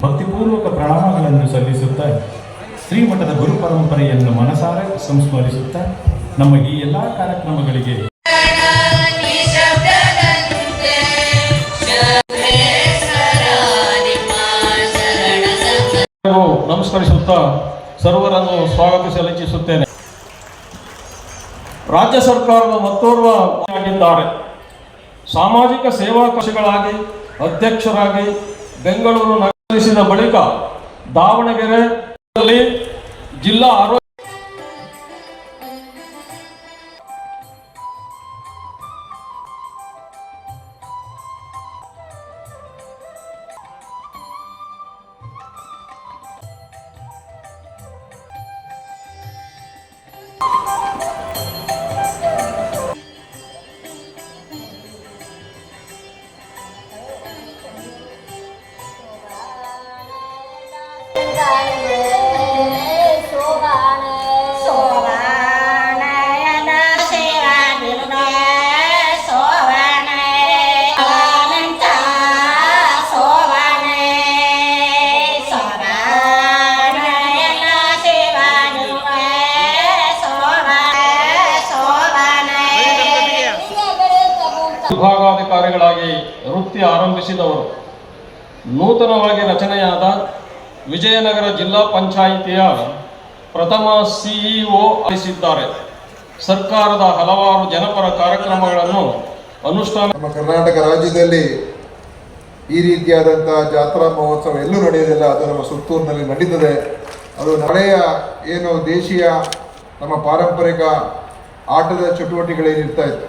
ಭಕ್ತಿಪೂರ್ವಕ ಪ್ರಣಾಮಗಳನ್ನು ಸಲ್ಲಿಸುತ್ತಾ ಶ್ರೀಮಠದ ಗುರು ಪರಂಪರೆಯನ್ನು ಮನಸಾರೆ ಸಂಸ್ಮರಿಸುತ್ತಾ ನಮ್ಮ ಈ ಎಲ್ಲ ಕಾರ್ಯಕ್ರಮಗಳಿಗೆ ನಮಸ್ಕರಿಸುತ್ತಾ ಸರ್ವರನ್ನು ಸ್ವಾಗತಿಸಲು ಇಚ್ಛಿಸುತ್ತೇನೆ ರಾಜ್ಯ ಸರ್ಕಾರದ ಮತ್ತೋರ್ವ ಆಗಿದ್ದಾರೆ ಸಾಮಾಜಿಕ ಸೇವಾ ಕಕ್ಷೆಗಳಾಗಿ ಅಧ್ಯಕ್ಷರಾಗಿ ಬೆಂಗಳೂರು ನಗರಿಸಿದ ಬಳಿಕ ದಾವಣಗೆರೆ ಜಿಲ್ಲಾ ಆರೋಗ್ಯ ನೂತನವಾಗಿ ರಚನೆಯಾದ ವಿಜಯನಗರ ಜಿಲ್ಲಾ ಪಂಚಾಯಿತಿಯ ಪ್ರಥಮ ಸಿಇಒ ಅಳಿಸಿದ್ದಾರೆ ಸರ್ಕಾರದ ಹಲವಾರು ಜನಪರ ಕಾರ್ಯಕ್ರಮಗಳನ್ನು ಅನುಷ್ಠಾನ ನಮ್ಮ ಕರ್ನಾಟಕ ರಾಜ್ಯದಲ್ಲಿ ಈ ರೀತಿಯಾದಂತಹ ಜಾತ್ರಾ ಮಹೋತ್ಸವ ಎಲ್ಲೂ ನಡೆಯೋದಿಲ್ಲ ಅದು ನಮ್ಮ ಸುತ್ತೂರಿನಲ್ಲಿ ನಡೀತದೆ. ಅದು ನಡೆಯ ಏನು ದೇಶೀಯ ನಮ್ಮ ಪಾರಂಪರಿಕ ಆಟದ ಚಟುವಟಿಕೆಗಳೇನಿರ್ತಾ ಇತ್ತು.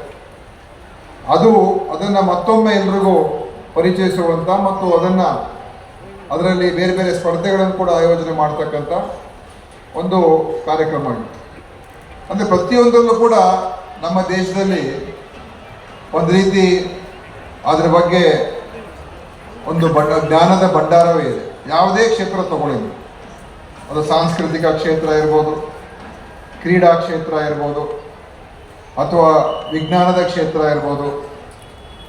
ಅದು ಅದನ್ನು ಮತ್ತೊಮ್ಮೆ ಎಲ್ರಿಗೂ ಪರಿಚಯಿಸುವಂಥ ಮತ್ತು ಅದನ್ನು ಅದರಲ್ಲಿ ಬೇರೆ ಬೇರೆ ಸ್ಪರ್ಧೆಗಳನ್ನು ಕೂಡ ಆಯೋಜನೆ ಮಾಡ್ತಕ್ಕಂಥ ಒಂದು ಕಾರ್ಯಕ್ರಮ ಆಗಿತ್ತು. ಅಂದರೆ ಪ್ರತಿಯೊಂದರಲ್ಲೂ ಕೂಡ ನಮ್ಮ ದೇಶದಲ್ಲಿ ಒಂದು ರೀತಿ ಅದರ ಬಗ್ಗೆ ಒಂದು ಬಂಡ ಜ್ಞಾನದ ಭಂಡಾರವೇ ಇದೆ. ಯಾವುದೇ ಕ್ಷೇತ್ರ ತಗೊಳ್ಳಿ ಅದು ಸಾಂಸ್ಕೃತಿಕ ಕ್ಷೇತ್ರ ಇರ್ಬೋದು, ಕ್ರೀಡಾ ಕ್ಷೇತ್ರ ಇರ್ಬೋದು, ಅಥವಾ ವಿಜ್ಞಾನದ ಕ್ಷೇತ್ರ ಇರ್ಬೋದು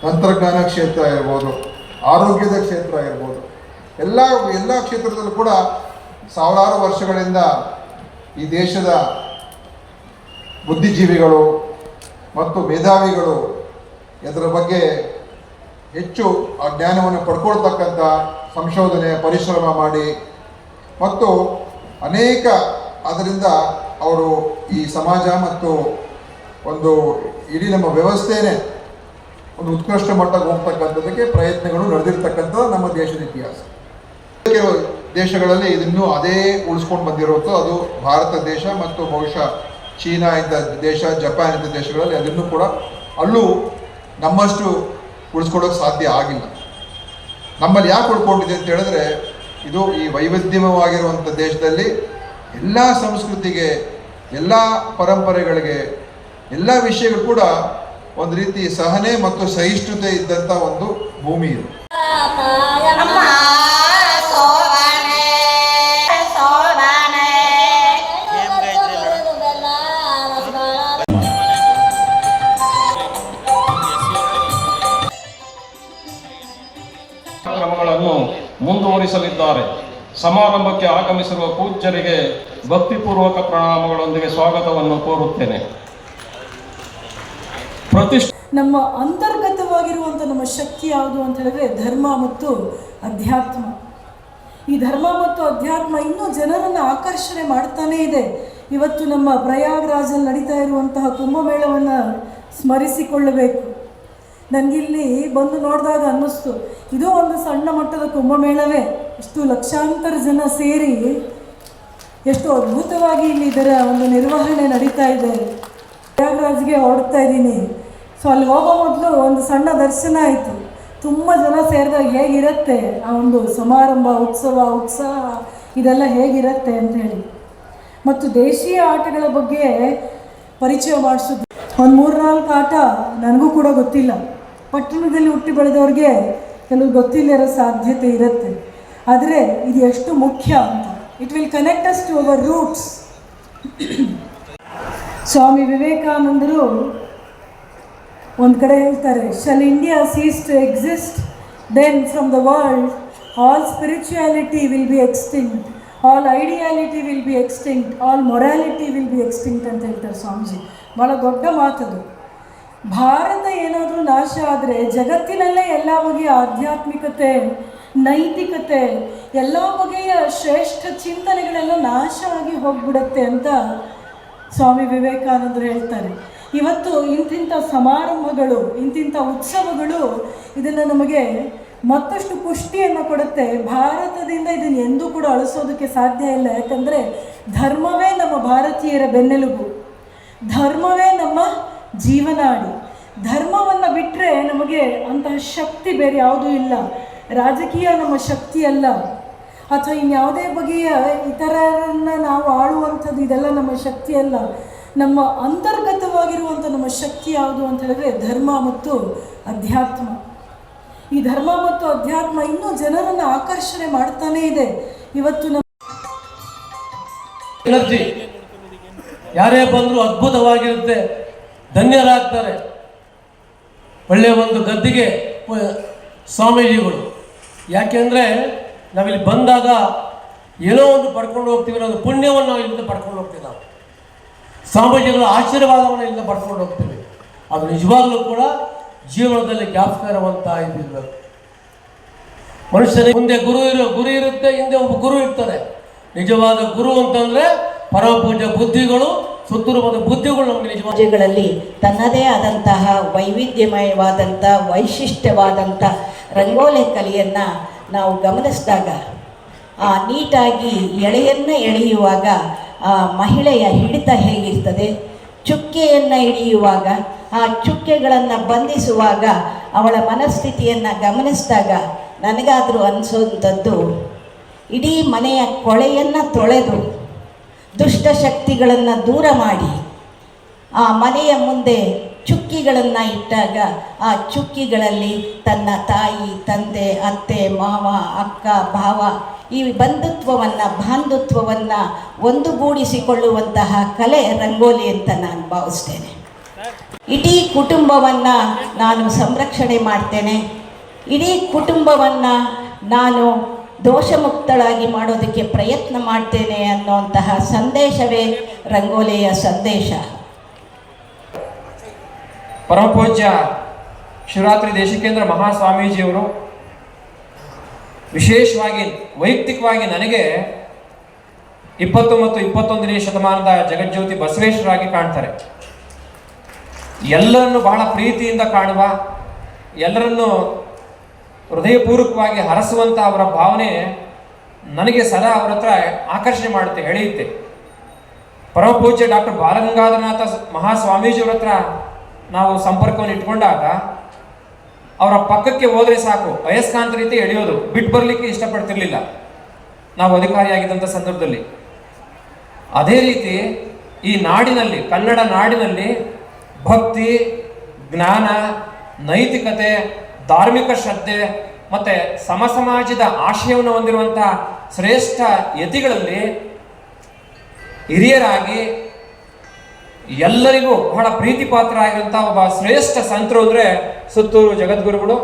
ತಂತ್ರಜ್ಞಾನ ಕ್ಷೇತ್ರ ಇರ್ಬೋದು, ಆರೋಗ್ಯದ ಕ್ಷೇತ್ರ ಇರ್ಬೋದು, ಎಲ್ಲ ಎಲ್ಲ ಕ್ಷೇತ್ರದಲ್ಲೂ ಕೂಡ ಸಾವಿರಾರು ವರ್ಷಗಳಿಂದ ಈ ದೇಶದ ಬುದ್ಧಿಜೀವಿಗಳು ಮತ್ತು ಮೇಧಾವಿಗಳು ಇದರ ಬಗ್ಗೆ ಹೆಚ್ಚು ಆ ಜ್ಞಾನವನ್ನು ಪಡ್ಕೊಳ್ತಕ್ಕಂಥ ಸಂಶೋಧನೆ, ಪರಿಶ್ರಮ ಮಾಡಿ ಮತ್ತು ಅನೇಕ ಅದರಿಂದ ಅವರು ಈ ಸಮಾಜ ಮತ್ತು ಒಂದು ಇಡೀ ನಮ್ಮ ವ್ಯವಸ್ಥೆನೇ ಒಂದು ಉತ್ಕೃಷ್ಟ ಮಟ್ಟಕ್ಕೆ ಹೋಗ್ತಕ್ಕಂಥದ್ದಕ್ಕೆ ಪ್ರಯತ್ನಗಳು ನಡೆದಿರ್ತಕ್ಕಂಥ ನಮ್ಮ ದೇಶದ ಇತಿಹಾಸ. ಕೆಲವು ದೇಶಗಳಲ್ಲಿ ಇದನ್ನು ಅದೇ ಉಳಿಸ್ಕೊಂಡು ಬಂದಿರೋದು ಅದು ಭಾರತ ದೇಶ ಮತ್ತು ಬಹುಶಃ ಚೀನಾ ಇಂಥ ದೇಶ, ಜಪಾನ್ ಇಂಥ ದೇಶಗಳಲ್ಲಿ ಅದನ್ನು ಕೂಡ ಅಲ್ಲೂ ನಮ್ಮಷ್ಟು ಉಳಿಸ್ಕೊಳ್ಳೋಕೆ ಸಾಧ್ಯ ಆಗಿಲ್ಲ. ನಮ್ಮಲ್ಲಿ ಯಾಕೆ ಉಳ್ಕೊಂಡಿದೆ ಅಂತ ಹೇಳಿದ್ರೆ, ಇದು ಈ ವೈವಿಧ್ಯಮವಾಗಿರುವಂಥ ದೇಶದಲ್ಲಿ ಎಲ್ಲ ಸಂಸ್ಕೃತಿಗೆ, ಎಲ್ಲ ಪರಂಪರೆಗಳಿಗೆ, ಎಲ್ಲ ವಿಷಯಗಳು ಕೂಡ ಒಂದು ರೀತಿ ಸಹನೆ ಮತ್ತು ಸಹಿಷ್ಣುತೆ ಇದ್ದಂಥ ಒಂದು ಭೂಮಿ ಇದು. ಕಾರ್ಯಕ್ರಮಗಳನ್ನು ಮುಂದುವರಿಸಲಿದ್ದಾರೆ. ಸಮಾರಂಭಕ್ಕೆ ಆಗಮಿಸಿರುವ ಪೂಜ್ಯರಿಗೆ ಭಕ್ತಿಪೂರ್ವಕ ಪ್ರಣಾಮಗಳೊಂದಿಗೆ ಸ್ವಾಗತವನ್ನು ಕೋರುತ್ತೇನೆ. ಪ್ರತಿಷ್ಠ ನಮ್ಮ ಅಂತರ್ಗತವಾಗಿರುವಂಥ ನಮ್ಮ ಶಕ್ತಿ ಯಾವುದು ಅಂತ ಹೇಳಿದ್ರೆ ಧರ್ಮ ಮತ್ತು ಅಧ್ಯಾತ್ಮ. ಈ ಧರ್ಮ ಮತ್ತು ಅಧ್ಯಾತ್ಮ ಇನ್ನೂ ಜನರನ್ನು ಆಕರ್ಷಣೆ ಮಾಡ್ತಾನೇ ಇದೆ. ಇವತ್ತು ನಮ್ಮ ಪ್ರಯಾಗ್ರಾಜಲ್ಲಿ ನಡೀತಾ ಇರುವಂತಹ ಕುಂಭಮೇಳವನ್ನು ಸ್ಮರಿಸಿಕೊಳ್ಳಬೇಕು. ನನಗಿಲ್ಲಿ ಬಂದು ನೋಡಿದಾಗ ಅನ್ನಿಸ್ತು, ಇದು ಒಂದು ಸಣ್ಣ ಮಟ್ಟದ ಕುಂಭಮೇಳವೇ, ಇಷ್ಟು ಲಕ್ಷಾಂತರ ಜನ ಸೇರಿ ಎಷ್ಟು ಅದ್ಭುತವಾಗಿ ಇಲ್ಲಿ ಇದರ ಒಂದು ನಿರ್ವಹಣೆ ನಡೀತಾ ಇದೆ. ಪ್ರಯಾಗ್ರಾಜ್ಗೆ ಹೊರಡ್ತಾ ಇದ್ದೀನಿ. ಸೊ ಅಲ್ಲಿ ಹೋಗೋ ಮೊದಲು ಒಂದು ಸಣ್ಣ ದರ್ಶನ ಆಯಿತು. ತುಂಬ ಜನ ಸೇರಿದಾಗ ಹೇಗಿರುತ್ತೆ, ಆ ಒಂದು ಸಮಾರಂಭ, ಉತ್ಸವ, ಉತ್ಸಾಹ, ಇದೆಲ್ಲ ಹೇಗಿರುತ್ತೆ ಅಂತ ಹೇಳಿ. ಮತ್ತು ದೇಶೀಯ ಆಟಗಳ ಬಗ್ಗೆ ಪರಿಚಯ ಮಾಡಿಸಿದ್ರು ಒಂದು ಮೂರು ನಾಲ್ಕು ಆಟ ನನಗೂ ಕೂಡ ಗೊತ್ತಿಲ್ಲ. ಪಟ್ಟಣದಲ್ಲಿ ಹುಟ್ಟಿ ಬೆಳೆದವ್ರಿಗೆ ಕೆಲವು ಗೊತ್ತಿಲ್ಲಿರೋ ಸಾಧ್ಯತೆ ಇರುತ್ತೆ. ಆದರೆ ಇದು ಎಷ್ಟು ಮುಖ್ಯ ಅಂತ. It will connect us to our roots Swami ವಿವೇಕಾನಂದರು ಒಂದು ಕಡೆ ಹೇಳ್ತಾರೆ shall India sees to exist then from the world all spirituality will be extinct all ideality will be extinct all morality will be extinct ಅಂತ ಹೇಳ್ತಾರೆ ಸ್ವಾಮೀಜಿ. ಭಾಳ ದೊಡ್ಡ ಮಾತದು ಭಾರತ ಏನಾದರೂ ನಾಶ ಆದರೆ ಜಗತ್ತಿನಲ್ಲೇ ಎಲ್ಲ ಬಗೆಯ ಆಧ್ಯಾತ್ಮಿಕತೆ, ನೈತಿಕತೆ, ಎಲ್ಲ ಬಗೆಯ ಶ್ರೇಷ್ಠ ಚಿಂತನೆಗಳೆಲ್ಲ ನಾಶ ಆಗಿ ಹೋಗ್ಬಿಡತ್ತೆ ಅಂತ ಸ್ವಾಮಿ ವಿವೇಕಾನಂದರು ಹೇಳ್ತಾರೆ. ಇವತ್ತು ಇಂತಿಂಥ ಸಮಾರಂಭಗಳು ಇಂತಿಂಥ ಉತ್ಸವಗಳು ಇದನ್ನು ನಮಗೆ ಮತ್ತಷ್ಟು ಪುಷ್ಟಿಯನ್ನು ಕೊಡುತ್ತೆ. ಭಾರತದಿಂದ ಇದನ್ನು ಎಂದೂ ಕೂಡ ಅಳಿಸೋದಕ್ಕೆ ಸಾಧ್ಯ ಇಲ್ಲ. ಯಾಕಂದರೆ ಧರ್ಮವೇ ನಮ್ಮ ಭಾರತೀಯರ ಬೆನ್ನೆಲುಬು. ಧರ್ಮವೇ ನಮ್ಮ ಜೀವನಾಡಿ. ಧರ್ಮವನ್ನು ಬಿಟ್ಟರೆ ನಮಗೆ ಅಂತಹ ಶಕ್ತಿ ಬೇರೆ ಯಾವುದೂ ಇಲ್ಲ. ರಾಜಕೀಯ ನಮ್ಮ ಶಕ್ತಿ ಅಲ್ಲ. ಅಥವಾ ಇನ್ಯಾವುದೇ ಬಗೆಯ ಇತರರನ್ನು ನಾವು ಆಳುವಂಥದ್ದು ಇದೆಲ್ಲ ನಮ್ಮ ಶಕ್ತಿಯಲ್ಲ ನಮ್ಮ ನಮ್ಮ ಅಂತರ್ಗತವಾಗಿರುವಂಥ ನಮ್ಮ ಶಕ್ತಿ ಯಾವುದು ಅಂತ ಹೇಳಿದ್ರೆ ಧರ್ಮ ಮತ್ತು ಅಧ್ಯಾತ್ಮ. ಈ ಧರ್ಮ ಮತ್ತು ಅಧ್ಯಾತ್ಮ ಇನ್ನೂ ಜನರನ್ನು ಆಕರ್ಷಣೆ ಮಾಡ್ತಾನೇ ಇದೆ. ಇವತ್ತು ನಮ್ಮ ಎನರ್ಜಿ ಯಾರೇ ಬಂದರೂ ಅದ್ಭುತವಾಗಿರುತ್ತೆ. ಧನ್ಯರಾಗ್ತಾರೆ. ಒಳ್ಳೆಯ ಒಂದು ಗದ್ದಿಗೆ ಸ್ವಾಮೀಜಿಗಳು. ಯಾಕೆಂದರೆ ನಾವಿಲ್ಲಿ ಬಂದಾಗ ಏನೋ ಒಂದು ಪಡ್ಕೊಂಡು ಹೋಗ್ತೀವಿ ಅನ್ನೋದು ಪುಣ್ಯವನ್ನು ನಾವು ಇಲ್ಲಿಂದ ಪಡ್ಕೊಂಡು ಹೋಗ್ತೀವಿ ನಾವು. ಸ್ವಾಮೀಜಿಗಳ ಆಶೀರ್ವಾದವನ್ನು ಇಲ್ಲಿ ಪಡ್ಕೊಂಡು ಹೋಗ್ತೀವಿ. ಅದು ನಿಜವಾಗ್ಲೂ ಕೂಡ ಜೀವನದಲ್ಲಿ ಜ್ಞಾಪಕರವಂತ ಇದ್ದಿಲ್ಲ ಮನುಷ್ಯನಿಗೆ ಮುಂದೆ ಗುರು ಇರೋ, ಗುರು ಇರುತ್ತೆ, ಹಿಂದೆ ಒಬ್ಬ ಗುರು ಇರ್ತಾರೆ. ನಿಜವಾದ ಗುರು ಅಂತಂದ್ರೆ ಪರಮ ಪೂಜ್ಯ ಬುದ್ಧಿಗಳು ಸುತ್ತೂರು ಬುದ್ಧಿಗಳು ನಮಗೆ ನಿಜವಾದ ರಾಜ್ಯಗಳಲ್ಲಿ ತನ್ನದೇ ಆದಂತಹ ವೈವಿಧ್ಯಮಯವಾದಂಥ ವೈಶಿಷ್ಟ್ಯವಾದಂಥ ರಂಗೋಲಿ ಕಲೆಯನ್ನ ನಾವು ಗಮನಿಸಿದಾಗ, ಆ ನೀಟಾಗಿ ಎಳೆಯನ್ನು ಎಳೆಯುವಾಗ ಆ ಮಹಿಳೆಯ ಹಿಡಿತ ಹೇಗಿರ್ತದೆ? ಚುಕ್ಕೆಯನ್ನು ಹಿಡಿಯುವಾಗ, ಆ ಚುಕ್ಕೆಗಳನ್ನು ಬಂಧಿಸುವಾಗ ಅವಳ ಮನಸ್ಥಿತಿಯನ್ನು ಗಮನಿಸಿದಾಗ ನನಗಾದರೂ ಅನಿಸೋಂಥದ್ದು ಇಡೀ ಮನೆಯ ಕೊಳೆಯನ್ನು ತೊಳೆದು ದುಷ್ಟಶಕ್ತಿಗಳನ್ನು ದೂರ ಮಾಡಿ, ಆ ಮನೆಯ ಮುಂದೆ ಚುಕ್ಕಿಗಳನ್ನು ಇಟ್ಟಾಗ ಆ ಚುಕ್ಕಿಗಳಲ್ಲಿ ತನ್ನ ತಾಯಿ, ತಂದೆ, ಅತ್ತೆ, ಮಾವ, ಅಕ್ಕ, ಭಾವ ಈ ಬಂಧುತ್ವವನ್ನು, ಬಾಂಧುತ್ವವನ್ನು ಒಂದುಗೂಡಿಸಿಕೊಳ್ಳುವಂತಹ ಕಲೆ ರಂಗೋಲಿ ಅಂತ ನಾನು ಭಾವಿಸ್ತೇನೆ. ಇಡೀ ಕುಟುಂಬವನ್ನು ನಾನು ಸಂರಕ್ಷಣೆ ಮಾಡ್ತೇನೆ. ಇಡೀ ಕುಟುಂಬವನ್ನು ನಾನು ದೋಷಮುಕ್ತಳಾಗಿ ಮಾಡೋದಕ್ಕೆ ಪ್ರಯತ್ನ ಮಾಡ್ತೇನೆ ಅನ್ನುವಂತಹ ಸಂದೇಶವೇ ರಂಗೋಲಿಯ ಸಂದೇಶ. ಪರಮಪೂಜ್ಯ ಶಿವರಾತ್ರಿ ದೇಶಿಕೇಂದ್ರ ಮಹಾಸ್ವಾಮೀಜಿಯವರು ವಿಶೇಷವಾಗಿ, ವೈಯಕ್ತಿಕವಾಗಿ ನನಗೆ ಇಪ್ಪತ್ತು ಮತ್ತು ಇಪ್ಪತ್ತೊಂದನೇ ಶತಮಾನದ ಜಗಜ್ಯೋತಿ ಬಸವೇಶ್ವರಾಗಿ ಕಾಣ್ತಾರೆ. ಎಲ್ಲರನ್ನು ಬಹಳ ಪ್ರೀತಿಯಿಂದ ಕಾಣುವ, ಎಲ್ಲರನ್ನು ಹೃದಯಪೂರ್ವಕವಾಗಿ ಹರಸುವಂಥ ಅವರ ಭಾವನೆ ನನಗೆ ಸದಾ ಅವರ ಹತ್ರ ಆಕರ್ಷಣೆ ಮಾಡುತ್ತೆ, ಎಳೆಯುತ್ತೆ. ಪರಮಪೂಜ್ಯ ಡಾಕ್ಟರ್ ಬಾಲಗಂಗಾಧರನಾಥ ಮಹಾಸ್ವಾಮೀಜಿಯವರ ಹತ್ರ ನಾವು ಸಂಪರ್ಕವನ್ನು ಇಟ್ಕೊಂಡಾಗ ಅವರ ಪಕ್ಕಕ್ಕೆ ಹೋದ್ರೆ ಸಾಕು ಅಯಸ್ಕಾಂತ ರೀತಿ ಎಳೆಯೋದು, ಬಿಟ್ಟು ಬರಲಿಕ್ಕೆ ಇಷ್ಟಪಡ್ತಿರ್ಲಿಲ್ಲ. ನಾವು ಅಧಿಕಾರಿಯಾಗಿದ್ದಂಥ ಸಂದರ್ಭದಲ್ಲಿ. ಅದೇ ರೀತಿ ಈ ನಾಡಿನಲ್ಲಿ, ಕನ್ನಡ ನಾಡಿನಲ್ಲಿ ಭಕ್ತಿ, ಜ್ಞಾನ, ನೈತಿಕತೆ, ಧಾರ್ಮಿಕ ಶ್ರದ್ಧೆ ಮತ್ತೆ ಸಮ ಸಮಾಜದ ಆಶಯವನ್ನು ಹೊಂದಿರುವಂಥ ಶ್ರೇಷ್ಠ ಯತಿಗಳಲ್ಲಿ ಹಿರಿಯರಾಗಿ ಎಲ್ಲರಿಗೂ ಬಹಳ ಪ್ರೀತಿ ಪಾತ್ರ ಒಬ್ಬ ಶ್ರೇಷ್ಠ ಸಂತರು ಅಂದರೆ ಸುತ್ತೂರು ಜಗದ್ಗುರುಗಳು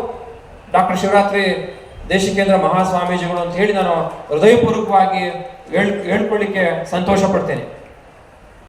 ಡಾಕ್ಟರ್ ಶಿವರಾತ್ರಿ ದೇಶಿಕೇಂದ್ರ ಮಹಾಸ್ವಾಮೀಜಿಗಳು ಅಂತ ಹೇಳಿ ನಾನು ಹೃದಯಪೂರ್ವಕವಾಗಿ ಹೇಳ್ ಹೇಳ್ಕೊಳ್ಳಿಕ್ಕೆ ಸಂತೋಷ ಪಡ್ತೇನೆ